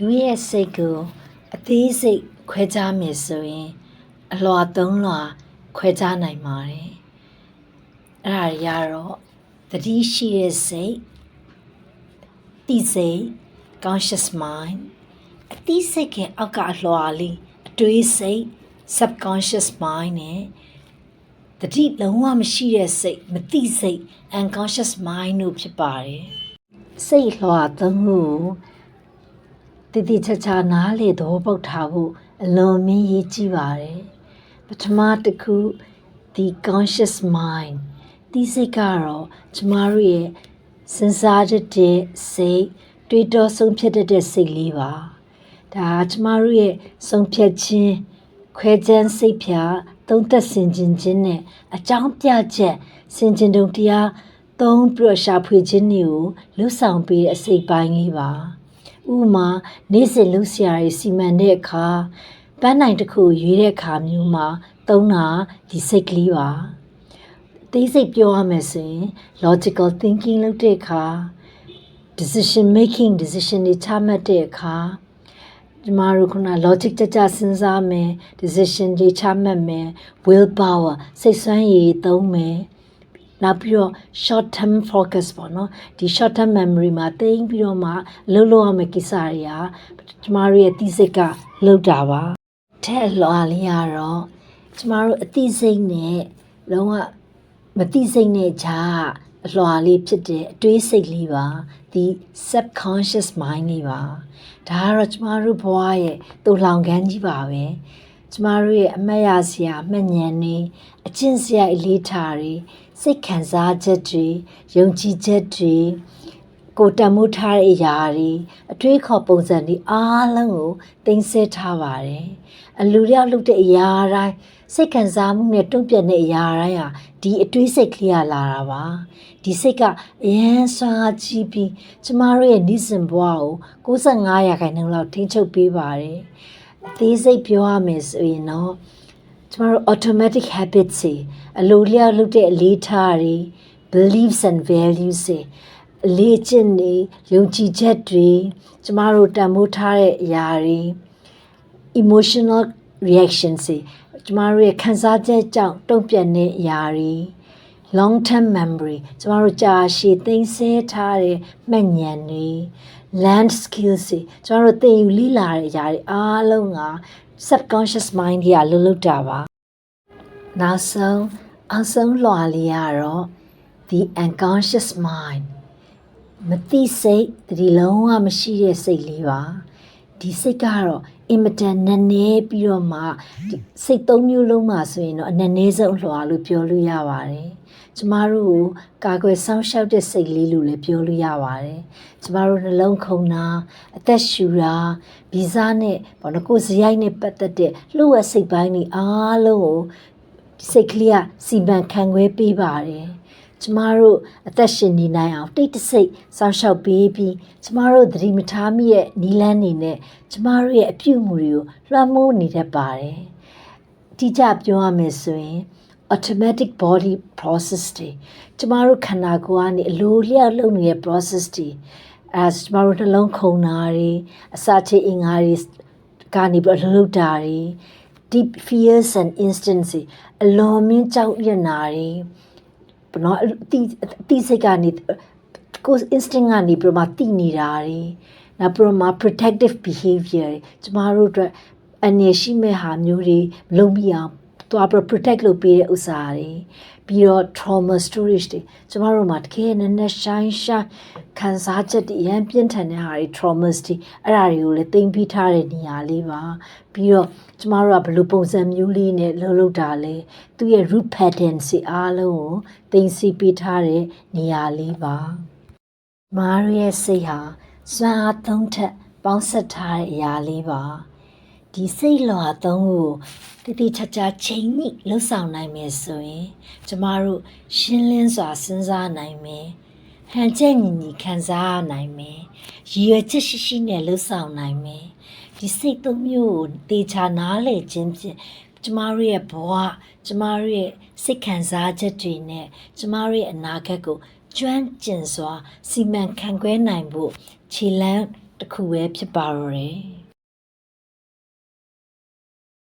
လူရဲ့စိတ်ကိုအသေးစိတ်ခွဲခြားမယ်ဆိုရင် အလွာသုံးလွာခွဲခြားနိုင်ပါတယ်အဲ့ဒါတွေကတော့သတိရှိတဲ့စိတ်တိစိတ် conscious mind အတိစိတ်ကအောက်ကအလွာလေးအတွေးစိတ် subconscious mind နဲ့တတိလုံးဝမရှိတဲ့စိတ်မတိစိတ် unconscious mind တို့ဖြစ်ပါတယ်စိတ်လွှာသုံးခုကို တည်တည်ချာချာနားလေသဘောပေါက်ထားဖို့အလွန်မင်းရေးကြည့်ပါတယ်ပထမတစ်ခုဒီ conscious mind ဒီစိတ်ကတော့ကျမတို့ရဲ့စဉ်းစားတတ်တဲ့စိတ်တွေးတောဆုံးဖြတ်တတ်တဲ့စိတ်လေးပါဒါကကျမတို့ရဲ့ဆုံးဖြတ်ခြင်းခွဲခြမ်းစိတ်ဖြာသုံးသက်ဆင်ခြင်ခြင်းနဲ့အကြောင်းပြချက်ဆင်ခြင်တုံတရားသုံးပြီးတော့ရှာဖွေခြင်းတွေကိုလှုပ်ဆောင်ပေးတဲ့အစိတ်ပိုင်းလေးပါ ဥပမာနေ့စဉ်လှုပ်ရှားရေးစီမံတဲ့အခါပန်းနိုင်တစ်ခုရွေးတဲ့အခါမျိုးမှာသုံးတာဒီစိတ်ကလေးပါအသေးစိတ်ပြောရမယ်ဆိုရင် logical thinking လုပ်တဲ့အခါ decision making decision တွေချမှတ်တဲ့အခါကျမတို့ခုန logic ကြကြစဉ်းစားမယ် decision တွေချမှတ်မယ် will power စိတ်ဆွမ်းရည်သုံးမယ် နောက်ပြီးတော့ short term focus ပေါ့နော်ဒီ short term memory မှာသိမ်းပြီးတော့မှလှုပ်လို့ရမယ့်ကိစ္စတွေကကျမတို့ရဲ့သိစိတ်ကလှုပ်တာပါထဲ့လွာလေးကတော့ကျမတို့အသိစိတ်နဲ့လုံးဝမသိစိတ်နဲ့ဂျာအလွာလေးဖြစ်တဲ့အတွေးစိတ်လေးပါဒီ subconscious mind လေးပါဒါကတော့ကျမတို့ဘဝရဲ့တူလောင်ခန်းကြီးပါပဲ ကျမတို့ရဲ့အမတ်ရစရာအမှတ်ဉာဏ်တွေအကျင့်စရာအလေးထားတွေစိတ်ခံစားချက်တွေယုံကြည်ချက်တွေကိုတံမိုးထားတဲ့အရာတွေအတွေးခေါ်ပုံစံတွေအားလုံးကိုတင်ဆက်ထားပါတယ်အလူလျောက်လုပ်တဲ့အရာတိုင်းစိတ်ခံစားမှုနဲ့တုံ့ပြန်တဲ့အရာတိုင်းဟာဒီအတွေးစိတ်ကလေးကလာတာပါဒီစိတ်ကအရန်ဆွမ်းအားကြီးပြီးကျမတို့ရဲ့နေ့စဉ်ဘဝကို65ရာခိုင်နှုန်းလောက်ထိန်းချုပ်ပေးပါတယ်အ သေးစိတ်ပြောရမယ်ဆိုရင်တော့ကျမတို့ automatic habits တွေအလိုလျောက်လုပ်တဲ့အလေးထားတွေ beliefs and values တွေအလေးကျင့်တွေယုံကြည်ချက်တွေကျမတို့တန်ဖိုးထားတဲ့အရာတွေ emotional reactions တွေကျမတို့ရဲ့ခံစားချက်ကြောင့်တုံ့ပြန်တဲ့အရာတွေ long term memory ကျမတို့ကြာရှည်သိမ်းဆည်းထားတဲ့မှတ်ဉာဏ်တွေ land skills တွေကျမတို့သင်ယူလေ့လာတဲ့အရာတွေအားလုံးက subconscious mind ကြီးကလှုပ်လှုပ်တာပါနောက်ဆုံးအောင်ဆုံးလွှာလေးကတော့ the unconscious mind မသိစိတ်ဒီလုံးဝမရှိတဲ့စိတ်လေးပါ ဒီစိတ်ကတော့အင်မတန်နည်းနည်းပြီးတော့မှဒီစိတ်သုံးမျိုးလုံးမှာဆိုရင်တော့အနည်းနည်းဆုံးလွှာလို့ပြောလို့ရပါတယ်ကျမတို့ကိုကာကွယ်ဆောင်ရှောက်တဲ့စိတ်လေးလို့လည်းပြောလို့ရပါတယ်ကျမတို့နှလုံးခုန်တာအသက်ရှူတာဗီဇနဲ့ဘာလို့ကိုယ်စရိုက်နဲ့ပတ်သက်တဲ့လှုပ်ဝက်စိတ်ပိုင်းတွေအားလုံးကိုစိတ်ကလေးကစီမံခန့်ခွဲပေးပါတယ် ကျမတို့အသက်ရှင်နေနိုင်အောင်တိတ်တဆိတ်စောင့်ရှောက်ပေးပြီးကျမတို့သတိမထားမိရဲ့နီလန်းနေနဲ့ကျမတို့ရဲ့အပြုအမူတွေကိုလွှမ်းမိုးနေတတ်ပါတယ်။တိကျပြောရမယ်ဆိုရင် automatic body process တွေကျမတို့ခန္ဓာကိုယ်ကနေအလိုလျောက်လုပ်နေတဲ့ process တွေအဲကျမတို့နှလုံးခုန်တာတွေအစာချေအင်္ဂါတွေကနေပြီးလှုပ်တာတွေ deep fears and instincts တွေအလွန်မင်းကြောက်ရွံ့တာတွေဘ နော်အတိအတိစိတ်ကနေကိုယ် instinct ကနေပြီးမှတိနေတာတွေနောက်ပြီးမှ protective behavior တွေကျမတို့အတွက်အနေရှိမဲ့ဟာမျိုးတွေမလုပ်မိအောင် သွားပြီး protect လုပ်ပေးတဲ့ဥစ္စာတွေပြီးတော့ trauma storage တွေကျမတို့မှာတကယ်နည်းနည်း shine shine ခံစားချက်တွေအရင်ပြင်းထန်တဲ့ဟာတွေ traumas တွေအဲ့ဒါတွေကိုလည်းသိမ့်ပြီးထားတဲ့နေရာလေးပါပြီးတော့ကျမတို့ကဘယ်လိုပုံစံမျိုးလေးနဲ့လှုပ်လှုပ်တာလဲသူရဲ့ root patterns တွေအားလုံးကိုသိမ့်စီပေးထားတဲ့နေရာလေးပါမားရဲ့စိတ်ဟာစွမ်းအားသုံးထက်ပေါင်းဆက်ထားတဲ့အရာလေးပါ ဒီစိတ်လွှာသုံးကိုတတိချာချာချိန်မိလှုပ်ဆောင်နိုင်မယ်ဆိုရင်ကျမတို့ရှင်းလင်းစွာစဉ်းစားနိုင်မယ်ဟန်ချက်ညီညီခံစားနိုင်မယ်ရည်ရွယ်ချက်ရှိရှိနဲ့လှုပ်ဆောင်နိုင်မယ်ဒီစိတ်သုံးမျိုးကိုတေချာနားလည်ခြင်းဖြင့်ကျမတို့ရဲ့ဘဝကျမတို့ရဲ့စိတ်ခံစားချက်တွေနဲ့ကျမတို့ရဲ့အနာဂတ်ကိုကျွမ်းကျင်စွာစီမံခန့်ခွဲနိုင်ဖို့ခြေလမ်းတစ်ခုပဲဖြစ်ပါတော့တယ်